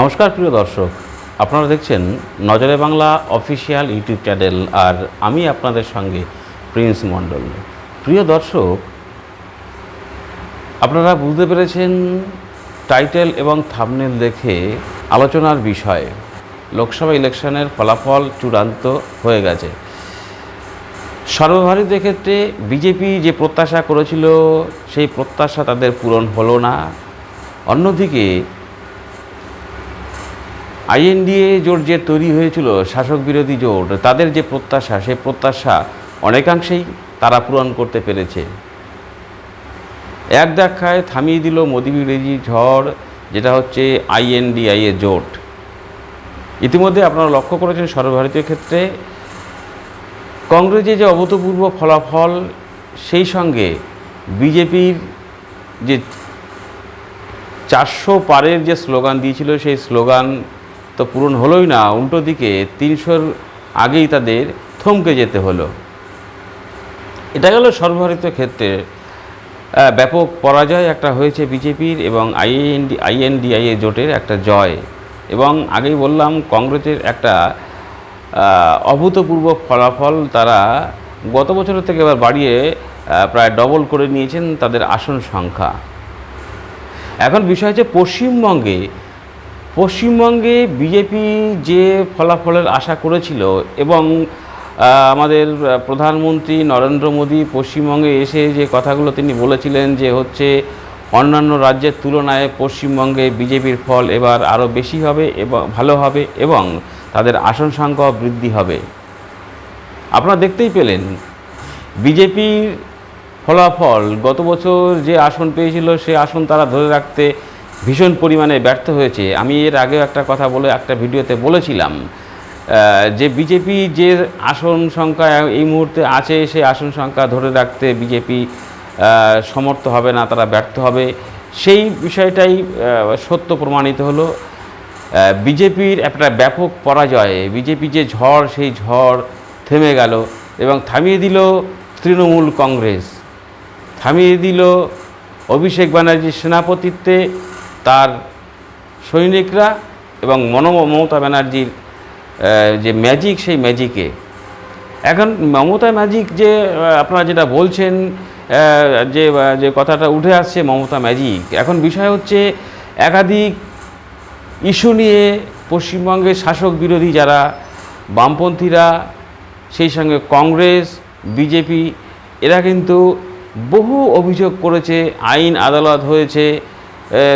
নমস্কার, প্রিয় দর্শক। আপনারা দেখছেন নজরে বাংলা অফিসিয়াল ইউটিউব চ্যানেল আর আমি আপনাদের সঙ্গে প্রিন্স মণ্ডল। প্রিয় দর্শক, আপনারা বুঝতে পেরেছেন টাইটেল এবং থামনেল দেখে আলোচনার বিষয়। লোকসভা ইলেকশনের ফলাফল চূড়ান্ত হয়ে গেছে। সর্বভারতীয় ক্ষেত্রে বিজেপি যে প্রত্যাশা করেছিল, সেই প্রত্যাশা তাদের পূরণ হলো না। অন্যদিকে আইএনডিএ জোট যে তৈরি হয়েছিল, শাসক বিরোধী জোট, তাদের যে প্রত্যাশা, সেই প্রত্যাশা অনেকাংশেই তারা পূরণ করতে পেরেছে। এক দেখায় থামিয়ে দিল মোদী বিরোধী ঝড়, যেটা হচ্ছে আইএনডিআইএ জোট। ইতিমধ্যে আপনারা লক্ষ্য করেছেন সর্বভারতীয় ক্ষেত্রে কংগ্রেসের যে অভূতপূর্ব ফলাফল, সেই সঙ্গে বিজেপির যে চারশো পারের যে স্লোগান দিয়েছিল, সেই স্লোগান তো পূরণ হলোই না, উল্টো দিকে তিনশোর আগেই তাদের থমকে যেতে হলো। এটা গেল সর্বভারতীয় ক্ষেত্রে। ব্যাপক পরাজয় একটা হয়েছে বিজেপির এবং আইএনডি, আইএনডিআইএ জোটের একটা জয়। এবং আগেই বললাম, কংগ্রেসের একটা অভূতপূর্ব ফলাফল তারা গত বছরের থেকে এবার বাড়িয়ে প্রায় ডবল করে নিয়েছেন তাদের আসন সংখ্যা। এখন বিষয় হচ্ছে পশ্চিমবঙ্গে পশ্চিমবঙ্গে বিজেপি যে ফলাফলের আশা করেছিল এবং আমাদের প্রধানমন্ত্রী নরেন্দ্র মোদী পশ্চিমবঙ্গে এসে যে কথাগুলো তিনি বলেছিলেন যে হচ্ছে অন্যান্য রাজ্যের তুলনায় পশ্চিমবঙ্গে বিজেপির ফল এবার আরও বেশি হবে এবং ভালো হবে এবং তাদের আসন সংখ্যা বৃদ্ধি হবে। আপনারা দেখতেই পেলেন বিজেপির ফলাফল গত বছর যে আসন পেয়েছিল সে আসন তারা ধরে রাখতে ভীষণ পরিমাণে ব্যর্থ হয়েছে। আমি এর আগেও একটা কথা বলে, একটা ভিডিওতে বলেছিলাম যে বিজেপি যে আসন সংখ্যা এই মুহূর্তে আছে, সেই আসন সংখ্যা ধরে রাখতে বিজেপি সমর্থ হবে না, তারা ব্যর্থ হবে। সেই বিষয়টাই সত্য প্রমাণিত হলো। বিজেপির একটা ব্যাপক পরাজয়ে, বিজেপি যে ঝড়, সেই ঝড় থেমে গেল এবং থামিয়ে দিল তৃণমূল কংগ্রেস। থামিয়ে দিল অভিষেক ব্যানার্জির সেনাপতিত্বে তার সৈনিকরা এবং মন মমতা ব্যানার্জির যে ম্যাজিক সেই ম্যাজিকে এখন মমতা ম্যাজিক যে আপনারা যেটা বলছেন যে যে কথাটা উঠে আসছে মমতা ম্যাজিক এখন বিষয় হচ্ছে একাধিক ইস্যু নিয়ে পশ্চিমবঙ্গের শাসক বিরোধী যারা, বামপন্থীরা, সেই সঙ্গে কংগ্রেস, বিজেপি, এরা কিন্তু বহু অভিযোগ করেছে, আইন আদালত হয়েছে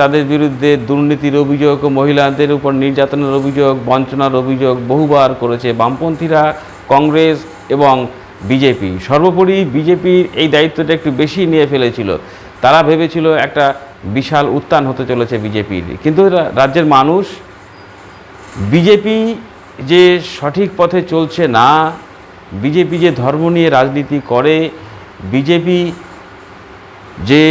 তাদের বিরুদ্ধে দুর্নীতির অভিযোগ, মহিলাদের উপর নির্যাতনের অভিযোগ, বঞ্চনার অভিযোগ বহুবার করেছে বামপন্থীরা, কংগ্রেস এবং বিজেপি। সর্বোপরি বিজেপির এই দায়িত্বটা একটু বেশি নিয়ে ফেলেছিল। তারা ভেবেছিল একটা বিশাল উত্থান হতে চলেছে বিজেপির। কিন্তু রাজ্যের মানুষ, বিজেপি যে সঠিক পথে চলছে না, বিজেপি যে ধর্ম নিয়ে রাজনীতি করে, বিজেপি যে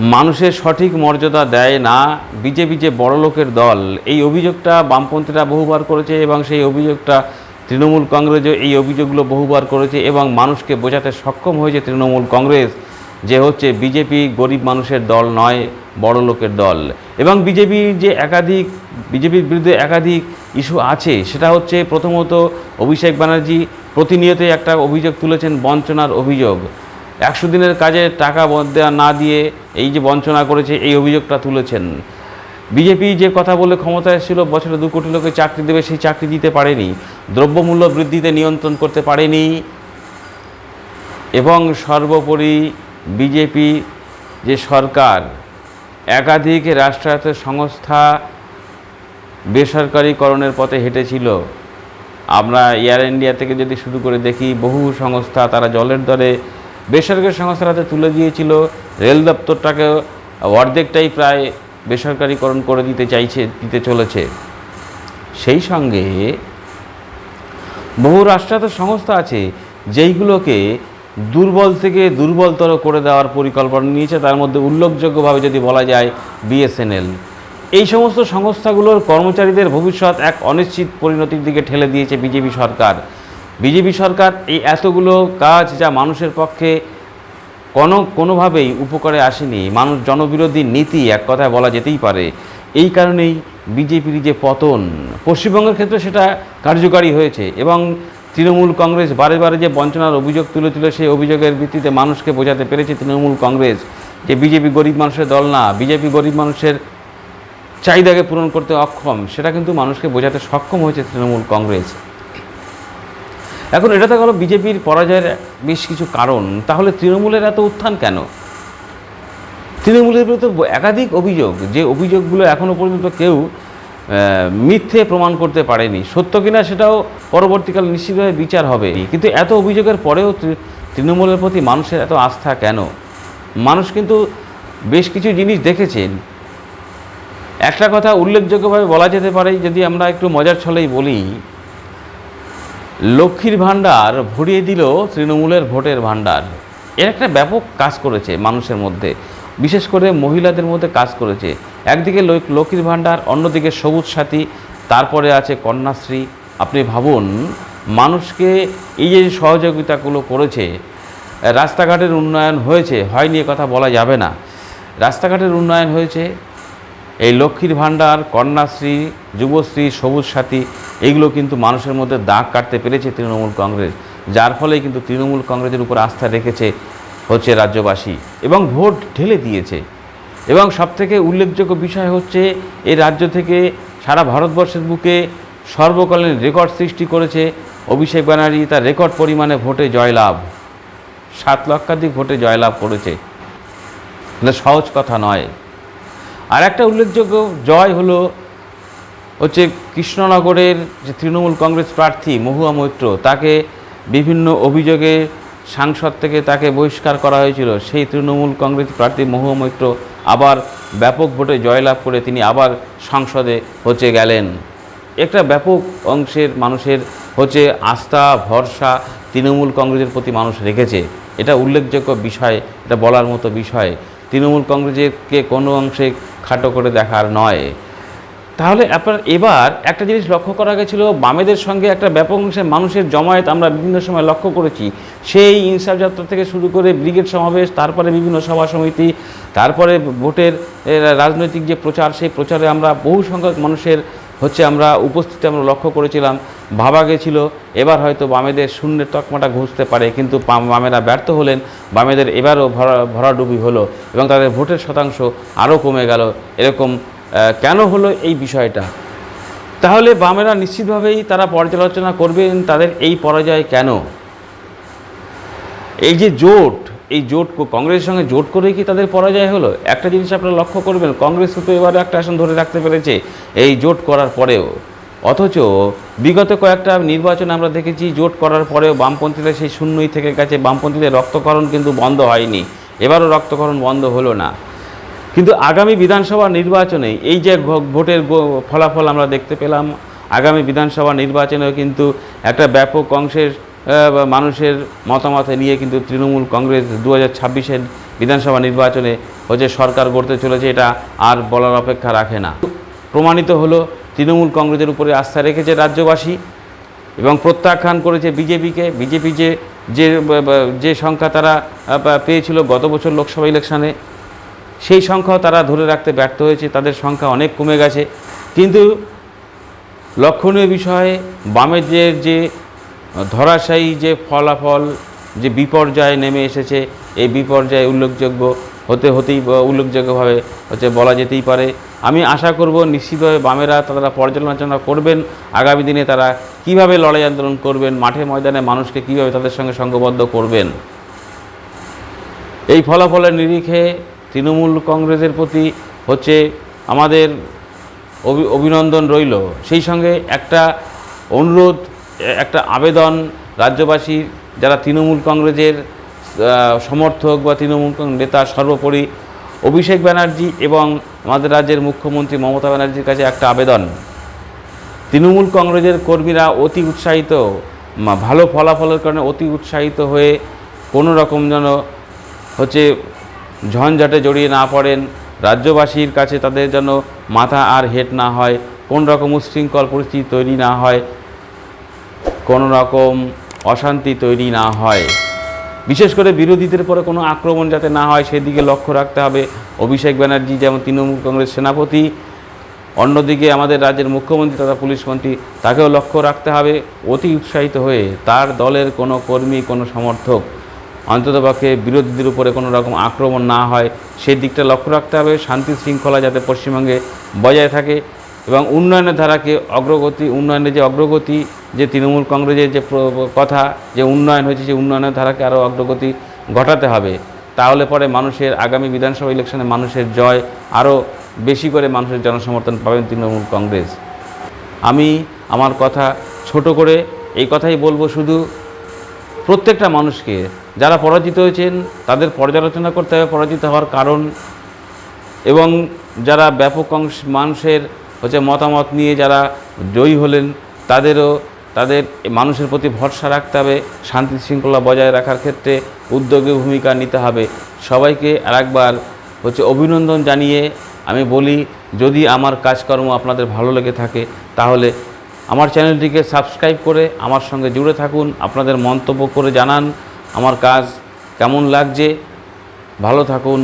মানুষের সঠিক মর্যাদা দেয় না, বিজেপি যে বড় লোকের দল, এই অভিযোগটা বামপন্থীরা বহুবার করেছে এবং সেই অভিযোগটা তৃণমূল কংগ্রেসও এই অভিযোগগুলো বহুবার করেছে এবং মানুষকে বোঝাতে সক্ষম হয়েছে তৃণমূল কংগ্রেস যে হচ্ছে বিজেপি গরিব মানুষের দল নয়, বড় লোকের দল। এবং বিজেপির যে একাধিক, বিজেপির বিরুদ্ধে একাধিক ইস্যু আছে, সেটা হচ্ছে প্রথমত অভিষেক ব্যানার্জি প্রতিনিয়তই একটা অভিযোগ তুলেছেন বঞ্চনার অভিযোগ। একশো দিনের কাজে টাকা দেওয়া না দিয়ে এই যে বঞ্চনা করেছে, এই অভিযোগটা তুলেছেন। বিজেপি যে কথা বলে ক্ষমতায় ছিল বছরে দু কোটি লোকে চাকরি দেবে, সেই চাকরি দিতে পারেনি। দ্রব্যমূল্য বৃদ্ধিতে নিয়ন্ত্রণ করতে পারেনি। এবং সর্বোপরি বিজেপি যে সরকার, একাধিক রাষ্ট্রায়ত্ত সংস্থা বেসরকারীকরণের পথে হেঁটেছিল। আমরা এয়ার ইন্ডিয়া থেকে যদি শুরু করে দেখি, বহু সংস্থা তারা জলের দরে বেসরকারি সংস্থার হাতে তুলে দিয়েছিল, রেল দপ্তরটাকে অর্ধেকটাই প্রায় বেসরকারীকরণ করে দিতে চাইছে, দিতে চলেছে। সেই সঙ্গে বহু রাষ্ট্রায়ত্ত সংস্থা আছে যেইগুলোকে দুর্বল থেকে দুর্বলতর করে দেওয়ার পরিকল্পনা নিয়েছে, তার মধ্যে উল্লেখযোগ্যভাবে যদি বলা যায় বিএসএনএল। এই সমস্ত সংস্থাগুলোর কর্মচারীদের ভবিষ্যৎ এক অনিশ্চিত পরিণতির দিকে ঠেলে দিয়েছে বিজেপি সরকার। বিজেপি সরকার এই এতগুলো কাজ যা মানুষের পক্ষে কোনো, কোনোভাবেই উপকারে আসেনি, মানুষ জনবিরোধী নীতি এক কথায় বলা যেতেই পারে, এই কারণেই বিজেপির যে পতন, পশ্চিমবঙ্গের ক্ষেত্রে সেটা কার্যকারী হয়েছে এবং তৃণমূল কংগ্রেস বারে বারে যে বঞ্চনার অভিযোগ তুলে তুলে সেই অভিযোগের ভিত্তিতে মানুষকে বোঝাতে পেরেছে তৃণমূল কংগ্রেস যে বিজেপি গরিব মানুষের দল না, বিজেপি গরিব মানুষের চাহিদাকে পূরণ করতে অক্ষম, সেটা কিন্তু মানুষকে বোঝাতে সক্ষম হয়েছে তৃণমূল কংগ্রেস। এখন এটা তো গেল বিজেপির পরাজয়ের বেশ কিছু কারণ। তাহলে তৃণমূলের এত উত্থান কেন? তৃণমূলের বিরুদ্ধে একাধিক অভিযোগ, যে অভিযোগগুলো এখনও পর্যন্ত কেউ মিথ্যে প্রমাণ করতে পারেনি। সত্য কিনা সেটাও পরবর্তীকালে নিশ্চিতভাবে বিচার হবে। কিন্তু এত অভিযোগের পরেও তৃ- তৃণমূলের প্রতি মানুষের এত আস্থা কেন? মানুষ কিন্তু বেশ কিছু জিনিস দেখেছেন। একটা কথা উল্লেখযোগ্যভাবে বলা যেতে পারে, যদি আমরা একটু মজার ছলেই বলি লক্ষ্মীর ভাণ্ডার ভরিয়ে দিল তৃণমূলের ভোটের ভাণ্ডার। এর একটা ব্যাপক কাজ করেছে মানুষের মধ্যে। বিশেষ করে মহিলাদের মধ্যে কাজ করেছে। একদিকে লক্ষ্মীর ভাণ্ডার, অন্যদিকে সবুজ সাথী, তারপরে আছে কন্যাশ্রী। আপনি ভাবুন, মানুষকে এই যে সহযোগিতাগুলো করেছে, রাস্তাঘাটের উন্নয়ন হয়েছে হয়নি কথা বলা যাবে না। রাস্তাঘাটের উন্নয়ন হয়েছে এই লক্ষ্মীর ভাণ্ডার, কন্যাশ্রী, যুবশ্রী, সবুজ সাথী এইগুলো কিন্তু মানুষের মধ্যে দাগ কাটতে পেরেছে তৃণমূল কংগ্রেস। যার ফলে কিন্তু তৃণমূল কংগ্রেসের উপর আস্থা রেখেছে হচ্ছে রাজ্যবাসী এবং ভোট ঢেলে দিয়েছে। এবং সবথেকে উল্লেখযোগ্য বিষয় হচ্ছে এই রাজ্য থেকে সারা ভারতবর্ষের বুকে সর্বকালীন রেকর্ড সৃষ্টি করেছে অভিষেক ব্যানার্জি, তার রেকর্ড পরিমাণে ভোটে জয়লাভ। সাত লক্ষাধিক ভোটে জয়লাভ করেছে। সহজ কথা নয়। আর একটা উল্লেখযোগ্য জয় হলো হচ্ছে কৃষ্ণনগরের যে তৃণমূল কংগ্রেস প্রার্থী মহুয়া মৈত্র, তাকে বিভিন্ন অভিযোগে সাংসদ থেকে তাকে বহিষ্কার করা হয়েছিল। সেই তৃণমূল কংগ্রেস প্রার্থী মহুয়া মৈত্র আবার ব্যাপক ভোটে জয়লাভ করে তিনি আবার সংসদে হচ্ছে গেলেন। একটা ব্যাপক অংশের মানুষের হচ্ছে আস্থা, ভরসা তৃণমূল কংগ্রেসের প্রতি মানুষ রেখেছে। এটা উল্লেখযোগ্য বিষয়, এটা বলার মতো বিষয়। তৃণমূল কংগ্রেসকে কোনো অংশে খাটো করে দেখার নয়। তাহলে আপনার এবার একটা জিনিস লক্ষ্য করা গেছিল, বামেদের সঙ্গে একটা ব্যাপক অংশের মানুষের জমায়েত আমরা বিভিন্ন সময় লক্ষ্য করেছি। সেই ইনসাফ যাত্রা থেকে শুরু করে ব্রিগেড সমাবেশ, তারপরে বিভিন্ন সভা সমিতি, তারপরে ভোটের রাজনৈতিক যে প্রচার, সেই প্রচারে আমরা বহু সংখ্যক মানুষের হচ্ছে আমরা উপস্থিতি আমরা লক্ষ্য করেছিলাম ভাবা গেছিল, এবার হয়তো বামেদের শূন্যের তকমাটা ঘুষতে পারে, কিন্তু বামেরা ব্যর্থ হলেন, বামেদের এবারও ভরা ভরাডুবি হলো এবং তাদের ভোটের শতাংশ আরও কমে গেল। এরকম কেন হলো এই বিষয়টা? তাহলে বামেরা নিশ্চিতভাবেই তারা পর্যালোচনা করবেন তাদের এই পরাজয় কেন? এই যে জোট এই জোট কংগ্রেসের সঙ্গে জোট করে কি তাদের পরাজয় হলো? একটা জিনিস আপনারা লক্ষ্য করবেন, কংগ্রেস তো এবারে একটা আসন ধরে রাখতে পেরেছে, এই জোট করার পরেও। অথচ বিগত কয়েকটা নির্বাচন আমরা দেখেছি, জোট করার পরেও বামপন্থীরা সেই শূন্যই থেকে গেছে, বামপন্থীদের রক্তকরণ কিন্তু বন্ধ হয়নি। এবারও রক্তকরণ বন্ধ হলো না। কিন্তু আগামী বিধানসভা নির্বাচনে এই যে ভোটের ফলাফল আমরা দেখতে পেলাম, আগামী বিধানসভা নির্বাচনেও কিন্তু একটা ব্যাপক অংশের মানুষের মতামত নিয়ে কিন্তু তৃণমূল কংগ্রেস দু হাজার ছাব্বিশের বিধানসভা নির্বাচনে হচ্ছে সরকার গড়তে চলেছে, এটা আর বলার অপেক্ষা রাখে না। প্রমাণিত হলো, তৃণমূল কংগ্রেসের উপরে আস্থা রেখেছে রাজ্যবাসী এবং প্রত্যাখ্যান করেছে বিজেপিকে। বিজেপি যে যে যে সংখ্যা তারা পেয়েছিল গত বছর লোকসভা ইলেকশনে, সেই সংখ্যাও তারা ধরে রাখতে ব্যর্থ হয়েছে। তাদের সংখ্যা অনেক কমে গেছে। কিন্তু লক্ষণীয় বিষয়ে, বামের যে যে ধরাশায়ী যে ফলাফল, যে বিপর্যয় নেমে এসেছে, এই বিপর্যয় উল্লেখযোগ্য হতে হতেই উল্লেখযোগ্যভাবে হচ্ছে বলা যেতেই পারে। আমি আশা করব নিশ্চিতভাবে বামেরা তারা পর্যালোচনা করবেন, আগামী দিনে তারা কীভাবে লড়াই আন্দোলন করবেন, মাঠে ময়দানে মানুষকে কীভাবে তাদের সঙ্গে সঙ্গবদ্ধ করবেন। এই ফলাফলের নিরিখে তৃণমূল কংগ্রেসের প্রতি হচ্ছে আমাদের অভি- অভিনন্দন রইল। সেই সঙ্গে একটা অনুরোধ একটা আবেদন রাজ্যবাসীর যারা তৃণমূল কংগ্রেসের সমর্থক বা তৃণমূল নেতা সর্বোপরি, অভিষেক ব্যানার্জি এবং আমাদের রাজ্যের মুখ্যমন্ত্রী মমতা ব্যানার্জির কাছে একটা আবেদন। তৃণমূল কংগ্রেসের কর্মীরা অতি উৎসাহিত ভালো ফলাফলের কারণে অতি উৎসাহিত হয়ে কোনো রকম যেন হচ্ছে ঝঞ্ঝাটে জড়িয়ে না পড়েন। রাজ্যবাসীর কাছে তাদের যেন মাথা আর হেট না হয়, কোন রকম উশৃঙ্খল পরিস্থিতি তৈরি না হয়। কোনো রকম অশান্তি তৈরি না হয়। বিশেষ করে বিরোধীদের পরে কোনো আক্রমণ যাতে না হয়, সেদিকে লক্ষ্য রাখতে হবে। অভিষেক ব্যানার্জি যেমন তৃণমূল কংগ্রেস সেনাপতি, অন্যদিকে আমাদের রাজ্যের মুখ্যমন্ত্রী তথা পুলিশ মন্ত্রী, তাকেও লক্ষ্য রাখতে হবে। অতি উৎসাহিত হয়ে তার দলের কোনো কর্মী, কোনো সমর্থক অন্ততপক্ষে বিরোধীদের উপরে কোনো রকম আক্রমণ না হয় সেই দিকটা লক্ষ্য রাখতে হবে। শান্তি শৃঙ্খলা যাতে পশ্চিমবঙ্গে বজায় থাকে। এবং উন্নয়নের ধারাকে অগ্রগতি উন্নয়নের যে অগ্রগতি, যে তৃণমূল কংগ্রেসের যে কথা, যে উন্নয়ন হয়েছে, সেই উন্নয়নের ধারাকে আরও অগ্রগতি ঘটাতে হবে। তাহলে পরে মানুষের আগামী বিধানসভা ইলেকশনে মানুষের জয় আরও বেশি করে মানুষের জনসমর্থন পাবেন তৃণমূল কংগ্রেস। আমি আমার কথা ছোট করে এই কথাই বলব শুধু প্রত্যেকটা মানুষকে, যারা পরাজিত হয়েছেন, তাদের পর্যালোচনা করতে হবে। পরাজিত হওয়ার কারণ এবং যারা ব্যাপক অংশ মানুষের হচ্ছে মতামত নিয়ে যারা জয়ী হলেন, তাদেরও, তাদের মানুষের প্রতি ভরসা রাখতে হবে, শান্তি শৃঙ্খলা বজায় রাখার ক্ষেত্রে উদ্যোগী ভূমিকা নিতে হবে। সবাইকে আরেকবার হচ্ছে অভিনন্দন জানিয়ে আমি বলি, যদি আমার কাজকর্ম আপনাদের ভালো লেগে থাকে, তাহলে আমার চ্যানেলটিকে সাবস্ক্রাইব করে আমার সঙ্গে জুড়ে থাকুন, আপনাদের মন্তব্য করে জানান, আমার কাজ কেমন লাগছে, ভালো থাকুন